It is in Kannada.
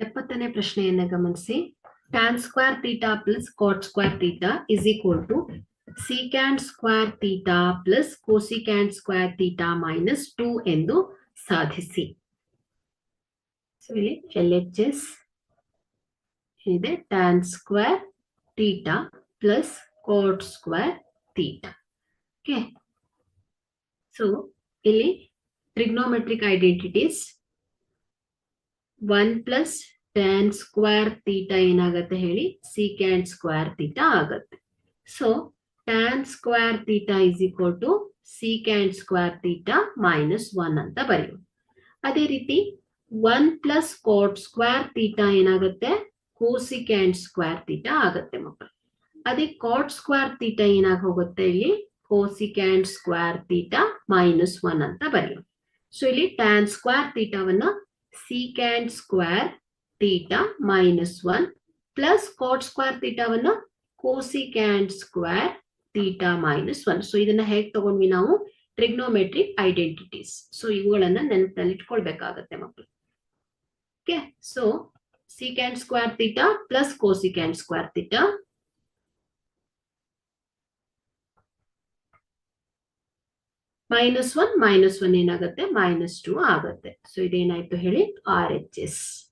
ಎಪ್ಪತ್ತನೇ ಪ್ರಶ್ನೆಯನ್ನ ಗಮನಿಸಿ. Tan square theta plus cot square theta is equal to secant square theta plus cosecant square theta minus two ಎಂದು ಸಾಧಿಸಿ. ಸೊ ಇಲ್ಲಿ ಎಲ್ ಎಚ್ ಎಸ್ ಇದೆ. Tan square theta plus cot square theta okay so ಇಲ್ಲಿ trigonometric identities one plus tan square theta ಏನಾಗತ್ತೆ ಹೇಳಿ? ಸಿಕ್ಯಾಂಡ್ ಸ್ಕ್ವೇರ್ ತೀಟಾ ಆಗತ್ತೆ. So tan square theta is equal to secant square theta minus one ಅಂತ ಬರೆಯೋ ಅದೇ ರೀತಿ one plus cot square theta ಏನಾಗುತ್ತೆ? ಕೋಸಿಕ್ಯಾಂಡ್ ಸ್ಕ್ವೇರ್ ತೀಟಾ ಆಗತ್ತೆ ಮಕ್ಕಳು. ಅದೇ ಕಾಟ್ ಸ್ಕ್ವೇರ್ ತೀಟಾ ಏನಾಗ ಹೋಗುತ್ತೆ ಇಲ್ಲಿ cosecant square theta minus one ಅಂತ ಬರೆಯೋ ಸೊ ಇಲ್ಲಿ tan square ತೀಟಾವನ್ನ secant square theta minus one plus cot square ತೀಟಾವನ್ನ cosecant square theta minus one so ಇದನ್ನ ಹೇಗೆ ತಗೊಂಡ್ವಿ ನಾವು? ಟ್ರಿಗ್ನೋಮೆಟ್ರಿಕ್ ಐಡೆಂಟಿಟೀಸ್ ಸೊ ಇವುಗಳನ್ನ ನೆನಪಿನಲ್ಲಿ ಇಟ್ಕೊಳ್ಬೇಕಾಗತ್ತೆ ಮಕ್ಕಳು okay so secant square theta plus cosecant square theta minus one minus one ಏನಾಗುತ್ತೆ? ಮೈನಸ್ ಟು ಆಗುತ್ತೆ. ಸೊ ಇದೇನಾಯ್ತು ಹೇಳಿ? R H S.